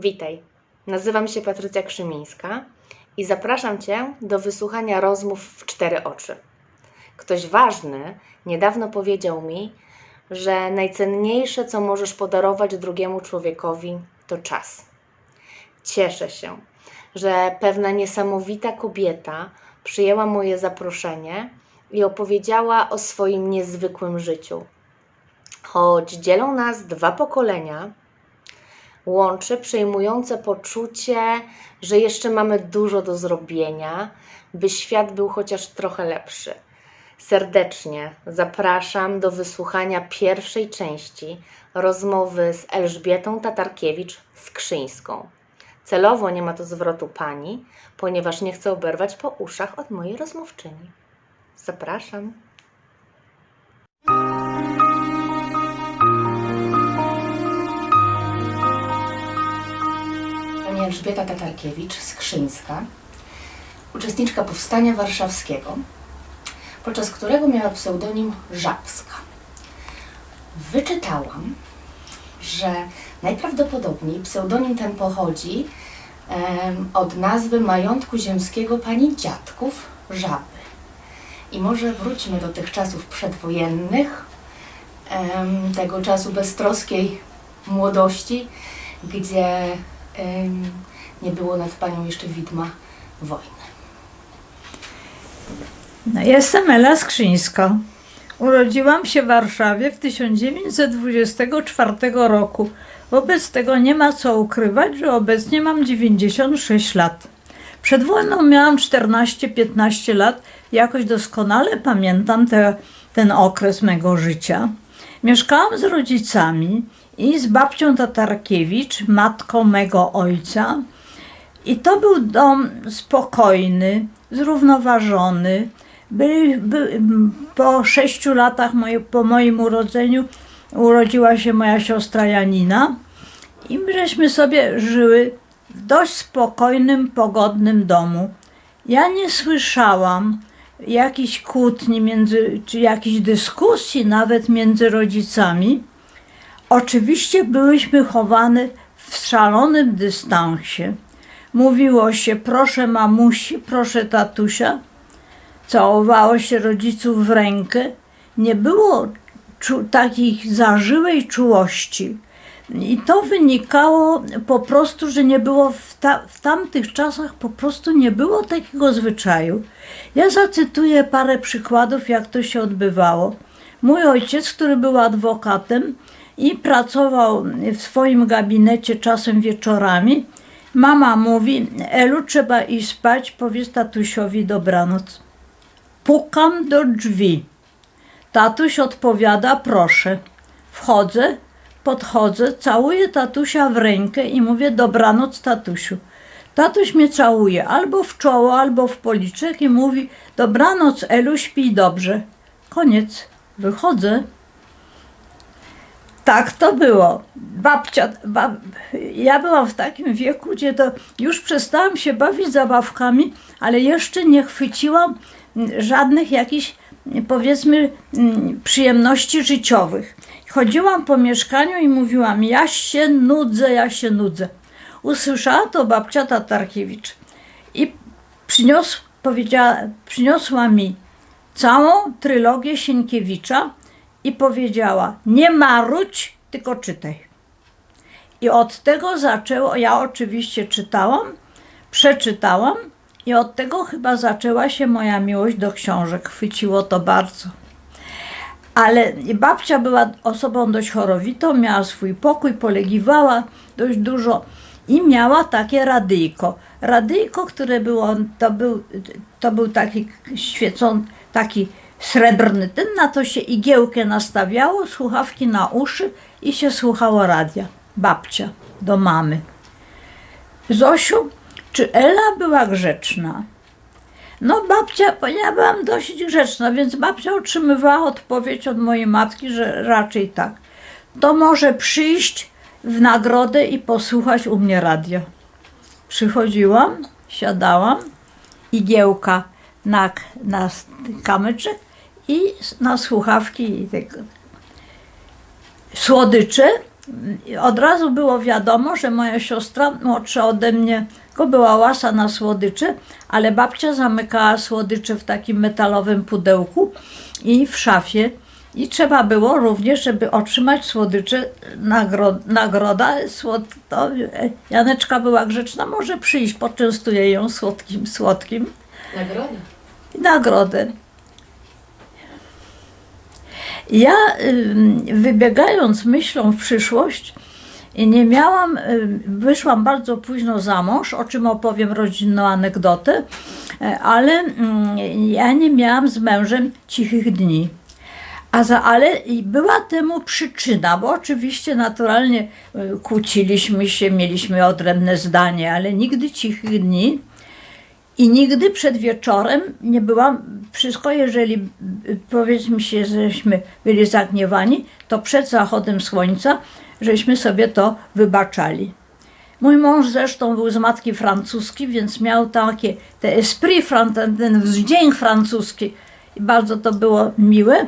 Witaj. Nazywam się Patrycja Krzymińska i zapraszam Cię do wysłuchania rozmów w cztery oczy. Ktoś ważny niedawno powiedział mi, że najcenniejsze, co możesz podarować drugiemu człowiekowi, to czas. Cieszę się, że pewna niesamowita kobieta przyjęła moje zaproszenie i opowiedziała o swoim niezwykłym życiu. Choć dzielą nas dwa pokolenia, łączy przejmujące poczucie, że jeszcze mamy dużo do zrobienia, by świat był chociaż trochę lepszy. Serdecznie zapraszam do wysłuchania pierwszej części rozmowy z Elżbietą Tatarkiewicz-Skrzyńską. Celowo nie ma to zwrotu pani, ponieważ nie chcę oberwać po uszach od mojej rozmówczyni. Zapraszam. Elżbieta Tatarkiewicz-Skrzyńska, uczestniczka Powstania Warszawskiego, podczas którego miała pseudonim Żabska. Wyczytałam, że najprawdopodobniej pseudonim ten pochodzi em, od nazwy majątku ziemskiego pani dziadków Żaby. I może wróćmy do tych czasów przedwojennych, em, tego czasu beztroskiej młodości, gdzie nie było nad panią jeszcze widma wojny. No, jestem Ela Skrzyńska. Urodziłam się w Warszawie w 1924 roku. Wobec tego nie ma co ukrywać, że obecnie mam 96 lat. Przed wojną miałam 14-15 lat. Jakoś doskonale pamiętam te, ten okres mego życia. Mieszkałam z rodzicami i z babcią Tatarkiewicz, matką mego ojca. I to był dom spokojny, zrównoważony. Byli, by, po sześciu latach moje, po moim urodzeniu urodziła się moja siostra Janina i my żeśmy sobie żyły w dość spokojnym, pogodnym domu. Ja nie słyszałam jakichś kłótni między, czy jakichś dyskusji nawet między rodzicami. Oczywiście byłyśmy chowane w szalonym dystansie. Mówiło się proszę mamusi, proszę tatusia. Całowało się rodziców w rękę. Nie było takiej zażyłej czułości. I to wynikało po prostu, że nie było w, ta, w tamtych czasach po prostu nie było takiego zwyczaju. Ja zacytuję parę przykładów, jak to się odbywało. Mój ojciec, który był adwokatem i pracował w swoim gabinecie czasem wieczorami, mama mówi: Elu, trzeba iść spać, powiedz tatusiowi dobranoc. Pukam do drzwi. Tatuś odpowiada: Proszę. Wchodzę, podchodzę, całuję tatusia w rękę i mówię: Dobranoc, tatusiu. Tatuś mnie całuje albo w czoło, albo w policzek i mówi: Dobranoc, Elu, śpij dobrze. Koniec. Wychodzę. Tak to było. Babcia, bab... ja byłam w takim wieku, gdzie to już przestałam się bawić zabawkami, ale jeszcze nie chwyciłam mm, żadnych jakichś, mm, powiedzmy, mm, przyjemności życiowych. Chodziłam po mieszkaniu i mówiłam, ja się nudzę, ja się nudzę. Usłyszała to babcia Tatarkiewicz i przynios, powiedziała, przyniosła mi całą trylogię Sienkiewicza i powiedziała: Nie marudź, tylko czytaj. I od tego zaczęło, ja oczywiście czytałam, przeczytałam, i od tego chyba zaczęła się moja miłość do książek. Chwyciło to bardzo. Ale babcia była osobą dość chorowitą, miała swój pokój, polegiwała dość dużo i miała takie radyjko. Radyjko, które było, to był, to był taki świecący, taki srebrny ten, na to się igiełkę nastawiało, słuchawki na uszy i się słuchało radia. Babcia do mamy. Zosiu, czy Ela była grzeczna? No babcia, bo ja byłam dość grzeczna, więc babcia otrzymywała odpowiedź od mojej matki, że raczej tak. To może przyjść w nagrodę i posłuchać u mnie radio. Przychodziłam, siadałam, igiełka na, na kamyczek i na słuchawki i tego. Słodycze od razu było wiadomo, że moja siostra młodsza ode mnie tylko była łasa na słodycze, ale babcia zamykała słodycze w takim metalowym pudełku i w szafie. I trzeba było również, żeby otrzymać słodycze, nagro, nagroda. Słod, to, Janeczka była grzeczna, może przyjść, poczęstuję ją słodkim, słodkim Nagroda. i nagrodę. Ja wybiegając myślą w przyszłość, nie miałam, wyszłam bardzo późno za mąż, o czym opowiem rodzinną anegdotę, e, ale ja nie miałam z mężem cichych dni. A za, ale była temu przyczyna, bo oczywiście naturalnie y, kłóciliśmy się, mieliśmy odrębne zdanie, ale nigdy cichych dni. I nigdy przed wieczorem nie byłam, wszystko jeżeli y, powiedzmy się, żeśmy byli zagniewani, to przed zachodem słońca, żeśmy sobie to wybaczali. Mój mąż zresztą był z matki francuski, więc miał takie, te esprit, ten, wzdźęk francuski i bardzo to było miłe.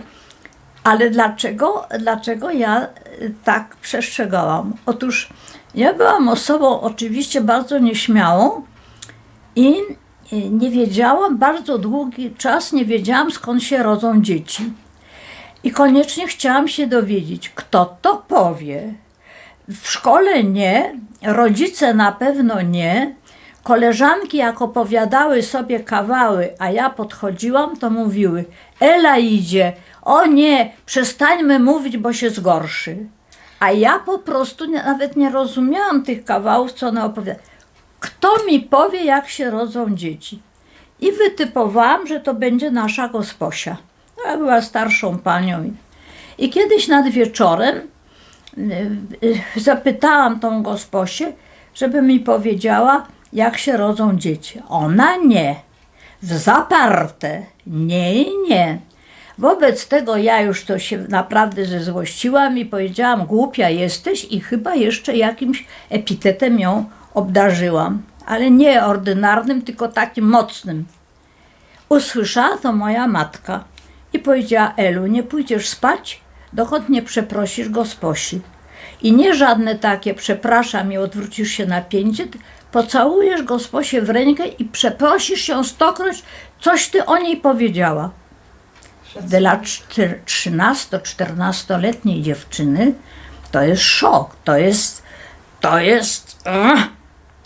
Ale dlaczego, dlaczego ja y, tak przestrzegałam? Otóż ja byłam osobą oczywiście bardzo nieśmiałą i nie wiedziałam, bardzo długi czas nie wiedziałam skąd się rodzą dzieci. I koniecznie chciałam się dowiedzieć, kto to powie. W szkole nie, rodzice na pewno nie. Koleżanki, jak opowiadały sobie kawały, a ja podchodziłam, to mówiły: Ela idzie, o nie, przestańmy mówić, bo się zgorszy. A ja po prostu nawet nie rozumiałam tych kawałów, co one opowiadały. Kto mi powie, jak się rodzą dzieci? I wytypowałam, że to będzie nasza gosposia. Ja była starszą panią. I- I kiedyś nad wieczorem y, y, zapytałam tą gosposię, żeby mi powiedziała, jak się rodzą dzieci. Ona nie. W zaparte. Nie i nie. Wobec tego ja już to się naprawdę zezłościłam i powiedziałam, głupia jesteś i chyba jeszcze jakimś epitetem ją obdarzyłam. Ale nie ordynarnym, tylko takim mocnym. Usłyszała to moja matka i powiedziała, Elu, nie pójdziesz spać, dokąd nie przeprosisz gosposi. I nie żadne takie, przepraszam i odwrócisz się na pięcie, pocałujesz gosposię w rękę i przeprosisz ją stokroć, coś ty o niej powiedziała. Dla 13-14-letniej dziewczyny to jest szok, to jest, to jest, ugh,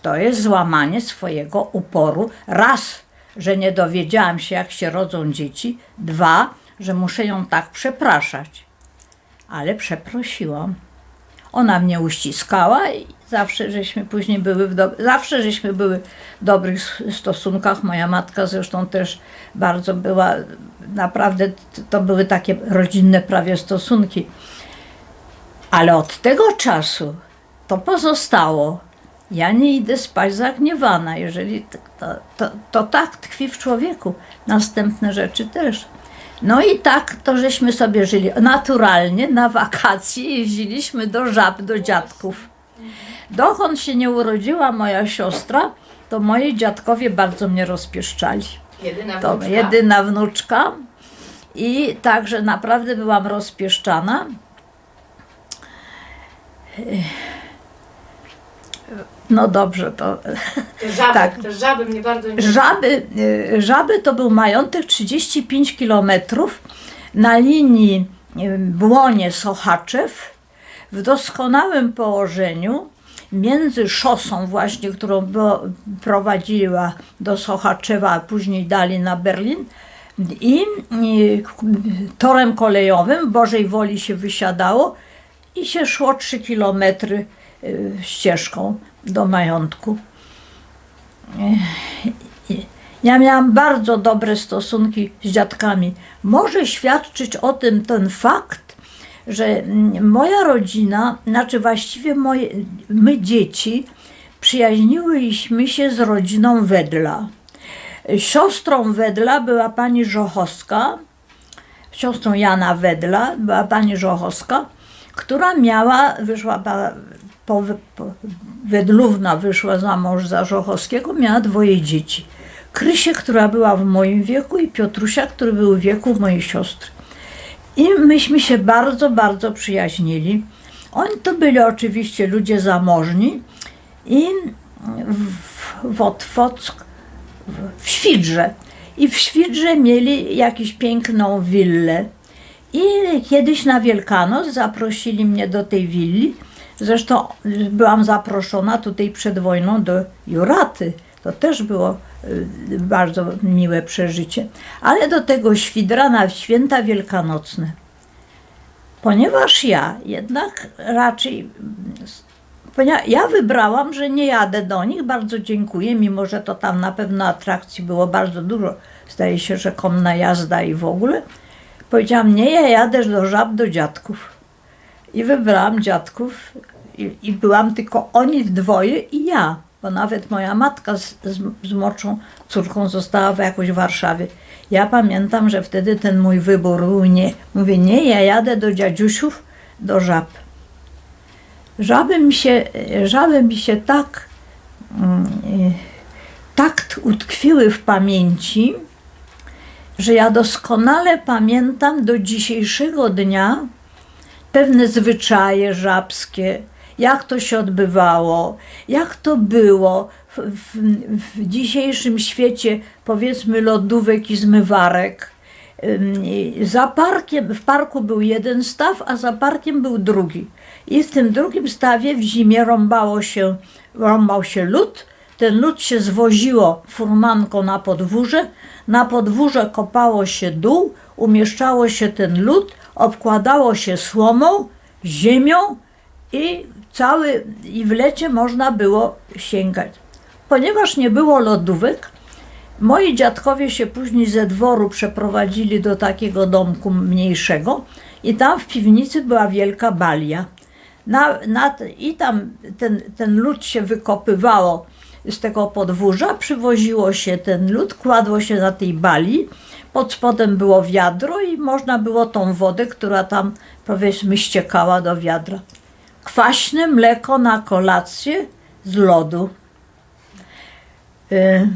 to jest złamanie swojego uporu. Raz, że nie dowiedziałam się, jak się rodzą dzieci. Dwa, że muszę ją tak przepraszać. Ale przeprosiłam. Ona mnie uściskała i zawsze żeśmy później były w do... zawsze żeśmy były w dobrych stosunkach. Moja matka zresztą też bardzo była, naprawdę to były takie rodzinne prawie stosunki. Ale od tego czasu to pozostało. Ja nie idę spać zagniewana, jeżeli to, to, to tak tkwi w człowieku. Następne rzeczy też. No i tak to żeśmy sobie żyli. Naturalnie na wakacje jeździliśmy do żab, do dziadków. Dokąd się nie urodziła moja siostra, to moi dziadkowie bardzo mnie rozpieszczali. Jedyna To wnuczka. jedyna wnuczka. I także naprawdę byłam rozpieszczana. No dobrze, to Te żaby, Tak. te żaby mnie bardzo Żaby, y, Żaby to był majątek 35 km na linii y, Błonie-Sochaczew w doskonałym położeniu między szosą właśnie, którą prowadziła do Sochaczewa, a później dali na Berlin i y, torem kolejowym w Bożej Woli się wysiadało i się szło 3 kilometry ścieżką do majątku. Ja miałam bardzo dobre stosunki z dziadkami. Może świadczyć o tym ten fakt, że mm, moja rodzina, znaczy właściwie moje, my dzieci, przyjaźniłyśmy się z rodziną Wedla. Siostrą Wedla była pani Żochowska, siostrą Jana Wedla była pani Żochowska, która miała, wyszła po, po, Wedlówna wyszła za mąż za Żochowskiego, miała dwoje dzieci. Krysię, która była w moim wieku i Piotrusia, który był w wieku mojej siostry. I myśmy się bardzo, bardzo przyjaźnili. Oni to byli oczywiście ludzie zamożni i w, w Otwock, w, w Świdrze. I w Świdrze mieli jakąś piękną willę. I kiedyś na Wielkanoc zaprosili mnie do tej willi. Zresztą byłam zaproszona tutaj przed wojną do Juraty. To też było y, bardzo miłe przeżycie. Ale do tego Świdra na święta wielkanocne. Ponieważ ja jednak raczej. Ja wybrałam, że nie jadę do nich, bardzo dziękuję, mimo że to tam na pewno atrakcji było bardzo dużo. Zdaje się, że konna jazda i w ogóle. Powiedziałam, nie, ja jadę do żab, do dziadków. I wybrałam dziadków i, i byłam tylko oni w dwoje i ja, bo nawet moja matka z, z, z młodszą córką została w jakoś Warszawie. Ja pamiętam, że wtedy ten mój wybór był nie. Mówię, nie, ja jadę do dziadziusiów, do żab. Żaby mi się, żaby mi się tak, mm, tak utkwiły w pamięci, że ja doskonale pamiętam do dzisiejszego dnia pewne zwyczaje żabskie, jak to się odbywało, jak to było w, w, w dzisiejszym świecie, powiedzmy, lodówek i zmywarek. Za parkiem, w parku był jeden staw, a za parkiem był drugi. I w tym drugim stawie w zimie rąbało się, rąbał się lód, ten lód się zwoziło furmanką na podwórze, na podwórze kopało się dół, umieszczało się ten lód, obkładało się słomą, ziemią i cały, i w lecie można było sięgać. Ponieważ nie było lodówek, moi dziadkowie się później ze dworu przeprowadzili do takiego domku mniejszego i tam w piwnicy była wielka balia. Na, na, I tam ten, ten lód się wykopywało z tego podwórza, przywoziło się ten lód, kładło się na tej bali, pod spodem było wiadro i można było tą wodę, która tam powiedzmy ściekała do wiadra. Kwaśne mleko na kolację z lodu. Y,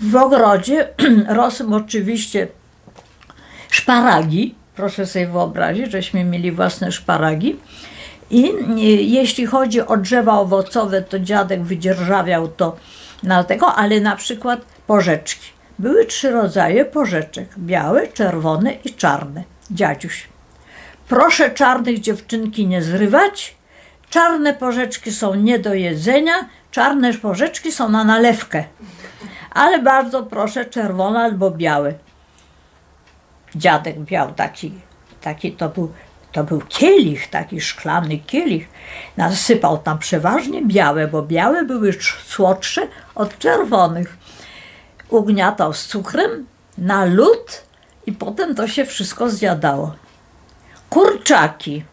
W ogrodzie rosły oczywiście szparagi. Proszę sobie wyobrazić, żeśmy mieli własne szparagi. I y, jeśli chodzi o drzewa owocowe, to dziadek wydzierżawiał to na tego, ale na przykład porzeczki. Były trzy rodzaje porzeczek: białe, czerwone i czarne. Dziadziuś. Proszę czarnych dziewczynki nie zrywać. Czarne porzeczki są nie do jedzenia, czarne porzeczki są na nalewkę. Ale bardzo proszę czerwone albo białe. Dziadek miał taki, taki to był, to był kielich, taki szklany kielich. Nasypał tam przeważnie białe, bo białe były sz- słodsze od czerwonych. Ugniatał z cukrem na lód i potem to się wszystko zjadało. Kurczaki.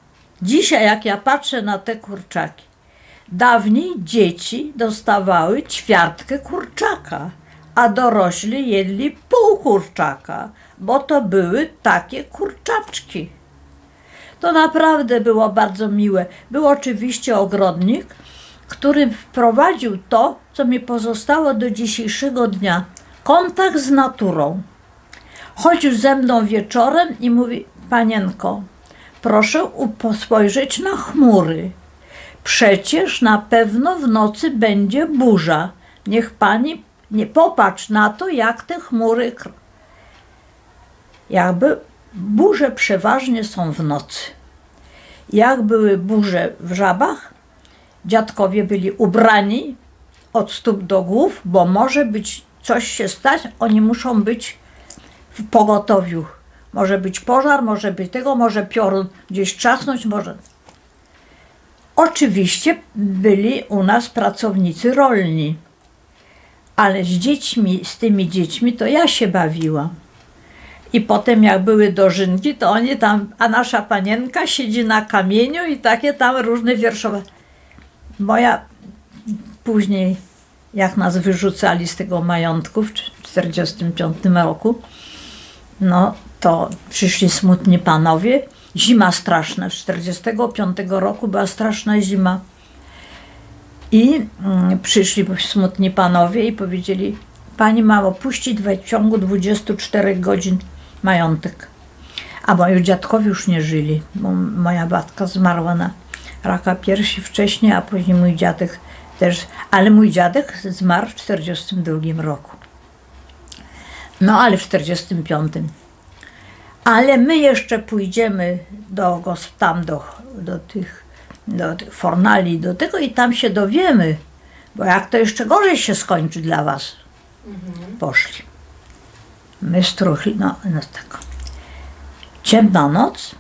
Dzisiaj, jak ja patrzę na te kurczaki, dawniej dzieci dostawały ćwiartkę kurczaka, a dorośli jedli pół kurczaka, bo to były takie kurczaczki. To naprawdę było bardzo miłe. Był oczywiście ogrodnik, który wprowadził to, co mi pozostało do dzisiejszego dnia kontakt z naturą. Chodził ze mną wieczorem i mówi: Panienko, proszę spojrzeć na chmury. Przecież na pewno w nocy będzie burza. Niech pani nie popatrz na to, jak te chmury. Jakby burze przeważnie są w nocy. Jak były burze w żabach, dziadkowie byli ubrani od stóp do głów, bo może być coś się stać, oni muszą być w pogotowiu. Może być pożar, może być tego, może piorun gdzieś trzasnąć, może. Oczywiście byli u nas pracownicy rolni, ale z dziećmi, z tymi dziećmi to ja się bawiłam. I potem jak były dożynki, to oni tam, a nasza panienka siedzi na kamieniu i takie tam różne wierszowe. Moja później, jak nas wyrzucali z tego majątku w 1945 roku, no to przyszli smutni panowie. Zima straszna. Z 1945 roku była straszna zima. I mm, przyszli smutni panowie i powiedzieli: Pani ma opuścić w ciągu 24 godzin majątek. A moi dziadkowie już nie żyli, bo moja babka zmarła na raka piersi wcześniej, a później mój dziadek też, ale mój dziadek zmarł w 42 roku. No ale w 45. Ale my jeszcze pójdziemy do, tam do, do tych do tych fornali, do tego i tam się dowiemy, bo jak to jeszcze gorzej się skończy dla was. Poszli. My struchli, no, no tak. Ciemna noc,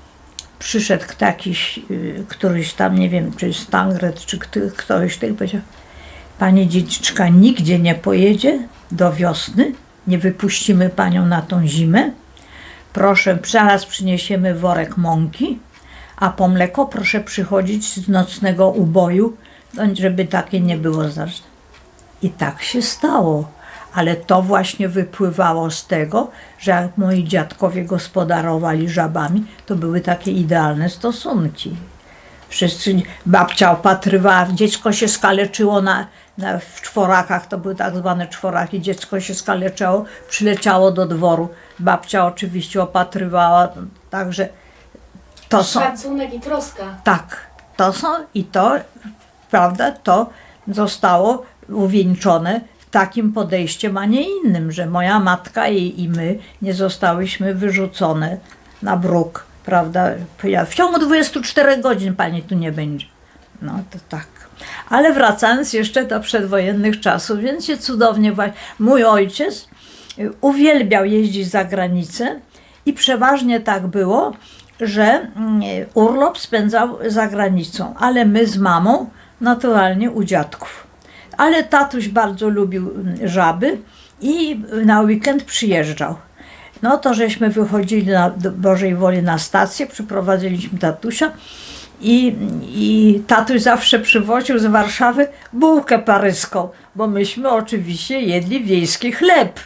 przyszedł takiś, y, któryś tam, nie wiem, czy Stangret, czy kto, ktoś tak powiedział, Pani dziedziczka nigdzie nie pojedzie do wiosny, nie wypuścimy panią na tą zimę. Proszę, zaraz przyniesiemy worek mąki, a po mleko proszę przychodzić z nocnego uboju, żeby takie nie było zaraz. I tak się stało. Ale to właśnie wypływało z tego, że jak moi dziadkowie gospodarowali żabami, to były takie idealne stosunki. Wszyscy, babcia opatrywała, dziecko się skaleczyło na, na, w czworakach, to były tak zwane czworaki, dziecko się skaleczyło, przyleciało do dworu. Babcia oczywiście opatrywała, także to są... Szacunek i troska. Tak, to są i to, prawda, to zostało uwieńczone takim podejściem, a nie innym, że moja matka i, i my nie zostałyśmy wyrzucone na bruk, prawda. W ciągu 24 godzin pani tu nie będzie. No to tak. Ale wracając jeszcze do przedwojennych czasów, więc się cudownie właśnie. Mój ojciec uwielbiał jeździć za granicę i przeważnie tak było, że mm, urlop spędzał za granicą, ale my z mamą naturalnie u dziadków. Ale tatuś bardzo lubił mm, żaby i na weekend przyjeżdżał. No to żeśmy wychodzili na, do Bożej Woli na stację, przyprowadziliśmy tatusia i, i tatuś zawsze przywoził z Warszawy bułkę paryską, bo myśmy oczywiście jedli wiejski chleb.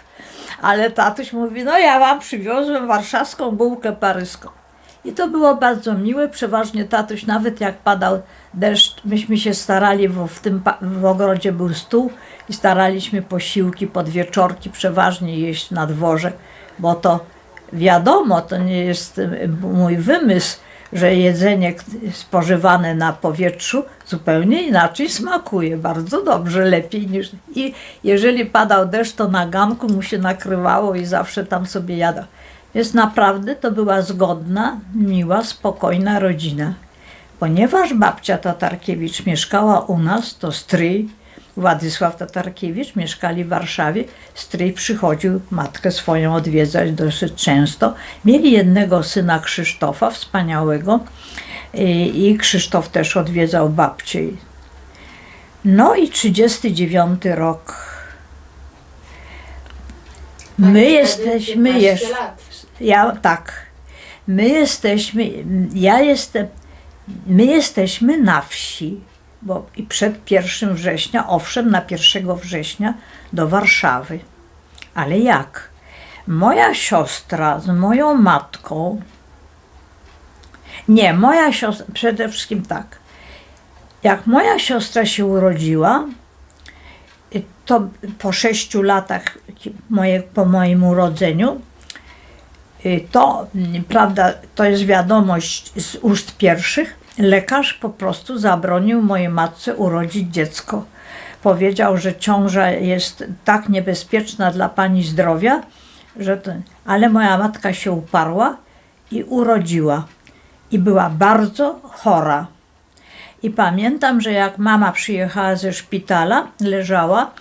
Ale tatuś mówi, no ja wam przywiozłem warszawską bułkę paryską. I to było bardzo miłe, przeważnie tatuś, nawet jak padał deszcz, myśmy się starali, bo w tym w ogrodzie był stół i staraliśmy posiłki, podwieczorki przeważnie jeść na dworze, bo to wiadomo, to nie jest y, mój wymysł, że jedzenie spożywane na powietrzu zupełnie inaczej smakuje, bardzo dobrze, lepiej niż... I jeżeli padał deszcz, to na ganku mu się nakrywało i zawsze tam sobie jadał. Więc naprawdę to była zgodna, miła, spokojna rodzina. Ponieważ babcia Tatarkiewicz mieszkała u nas, to stryj Władysław Tatarkiewicz mieszkali w Warszawie. Stryj przychodził matkę swoją odwiedzać dosyć często. Mieli jednego syna Krzysztofa, wspaniałego, i, i Krzysztof też odwiedzał babcię. No i 39 rok. My Pani wtedy jesteśmy 15 jeszcze. Ja tak. My jesteśmy, ja jestem, my jesteśmy na wsi, bo i przed 1 września, owszem, na 1 września do Warszawy. Ale jak? Moja siostra z moją matką, nie, moja siostra, przede wszystkim tak. Jak moja siostra się urodziła, to po sześciu latach moje, po moim urodzeniu, Y, to, mm, prawda, to jest wiadomość z ust pierwszych, lekarz po prostu zabronił mojej matce urodzić dziecko. Powiedział, że ciąża jest tak niebezpieczna dla pani zdrowia, że to, ale moja matka się uparła i urodziła. I była bardzo chora. I pamiętam, że jak mama przyjechała ze szpitala, leżała,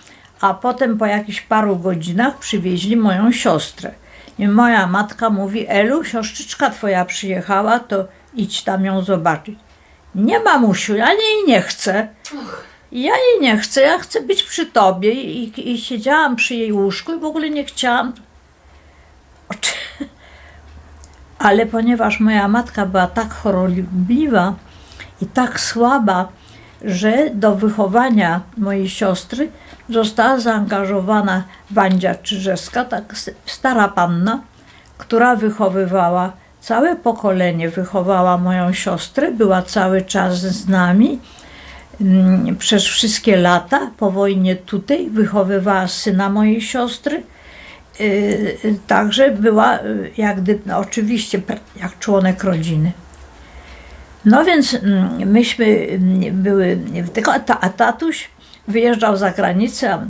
a potem po jakichś paru godzinach przywieźli moją siostrę. I moja matka mówi, Elu, siostrzyczka twoja przyjechała, to idź tam ją zobaczyć. Nie mamusiu, ja jej nie chcę. Ja jej nie chcę, ja chcę być przy tobie. I, I siedziałam przy jej łóżku i w ogóle nie chciałam. Ale ponieważ moja matka była tak chorobliwa i tak słaba, że do wychowania mojej siostry została zaangażowana Wandzia Czyżewska, tak stara panna, która wychowywała całe pokolenie, wychowała moją siostrę, była cały czas z nami mm, przez wszystkie lata. Po wojnie tutaj wychowywała syna mojej siostry. Yy, yy, Także była yy, jak gdyby, no oczywiście, jak członek rodziny. No więc mm, myśmy mm, były, tylko a tatuś wyjeżdżał za granicę,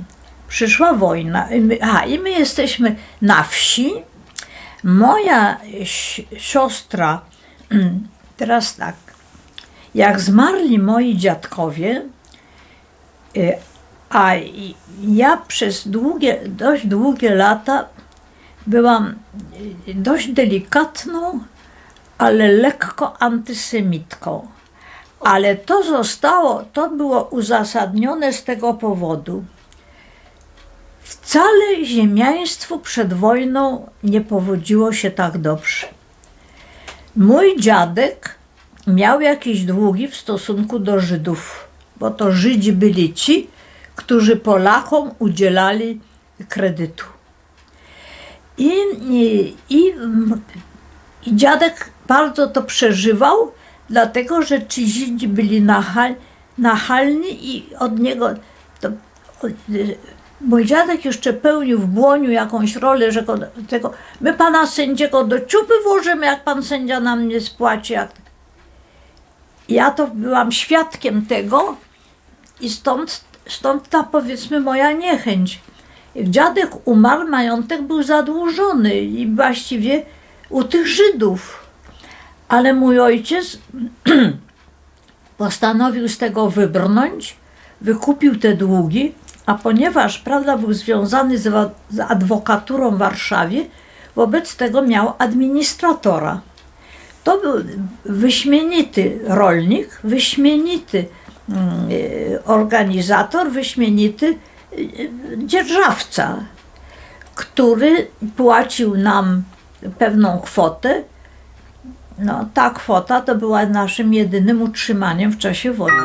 przyszła wojna. A, i my jesteśmy na wsi. Moja si- siostra, mm, teraz tak, jak zmarli moi dziadkowie, y, a ja przez długie, dość długie lata byłam y, dość delikatną, ale lekko antysemitką. Ale to zostało, to było uzasadnione z tego powodu. Wcale ziemiaństwu przed wojną nie powodziło się tak dobrze. Mój dziadek miał jakieś długi w stosunku do Żydów, bo to Żydzi byli ci, którzy Polakom udzielali kredytu. I, i, i, i dziadek bardzo to przeżywał, dlatego że ci Żydzi byli nachal, nachalni i od niego to, mój dziadek jeszcze pełnił w błoniu jakąś rolę, że go, tego, my pana sędziego do ciupy włożymy, jak pan sędzia nam nie spłaci. Jak... Ja to byłam świadkiem tego i stąd, stąd ta powiedzmy moja niechęć. Dziadek umarł, majątek był zadłużony i właściwie u tych Żydów. Ale mój ojciec postanowił z tego wybrnąć, wykupił te długi, a ponieważ prawda, był związany z, z adwokaturą w Warszawie, wobec tego miał administratora. To był wyśmienity rolnik, wyśmienity mm, organizator, wyśmienity e, dzierżawca, który płacił nam pewną kwotę. No, ta kwota to była naszym jedynym utrzymaniem w czasie wojny.